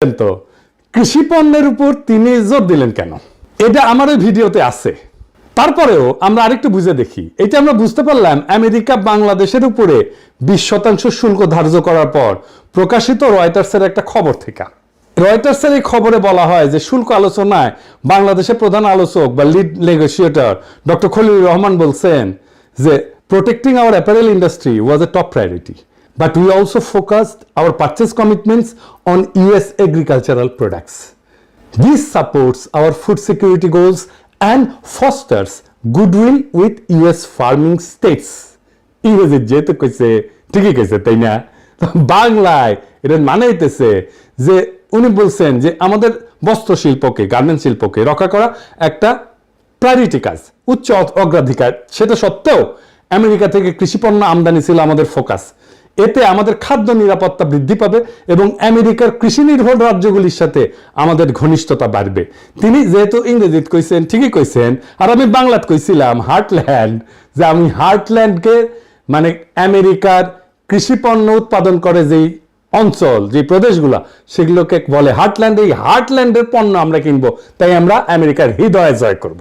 তো। কৃষি পণ্যের উপর তিনি জোর দিলেন কেন? এটা আমার ওই ভিডিওতে আছে। তারপরেও আমরা আরেকটু বুঝে দেখি। এটা আমরা বুঝতে পারলাম আমেরিকা বাংলাদেশের উপরে বিশ শতাংশ শুল্ক ধার্য করার পর প্রকাশিত রয়টার্সের একটা খবর থেকে। রয়টার্সের এই খবরে বলা হয় যে শুল্ক আলোচনায় বাংলাদেশের প্রধান আলোচক বা lead negotiator doctor Khalil Rahman বলছেন যে protecting our apparel industry was a top priority but we also focused our purchase commitments on US agricultural products. This supports our food security goals and fosters goodwill with US farming states. ইংরেজি যেহেতু কইছে ঠিকই কইছে তাই না বাংলায় এটা মানে হইতেছে যে উনি বলছেন যে আমাদের বস্ত্র শিল্পকে গার্মেন্ট শিল্পকে রক্ষা করা একটা প্রায়োরিটি কাজ উচ্চ অগ্রাধিকার সেটা সত্ত্বেও আমেরিকা থেকে কৃষিপণ্য আমদানি ছিল আমাদের ফোকাস এতে আমাদের খাদ্য নিরাপত্তা বৃদ্ধি পাবে এবং আমেরিকার কৃষি নির্ভর রাজ্যগুলির সাথে আমাদের ঘনিষ্ঠতা বাড়বে। তিনি যেহেতু ইংরেজিত কইছেন, ঠিকই কইছেন, আর আমি বাংলাত কইছিলাম হার্টল্যান্ড, যে আমি হার্টল্যান্ডকে মানে আমেরিকার কৃষি পণ্য উৎপাদন করে যেই অঞ্চল যে প্রদেশগুলো, সেগুলোকে বলে হার্টল্যান্ড। এই হার্টল্যান্ডের পণ্য আমরা কিনবো, তাই আমরা আমেরিকার হৃদয়ে জয় করব।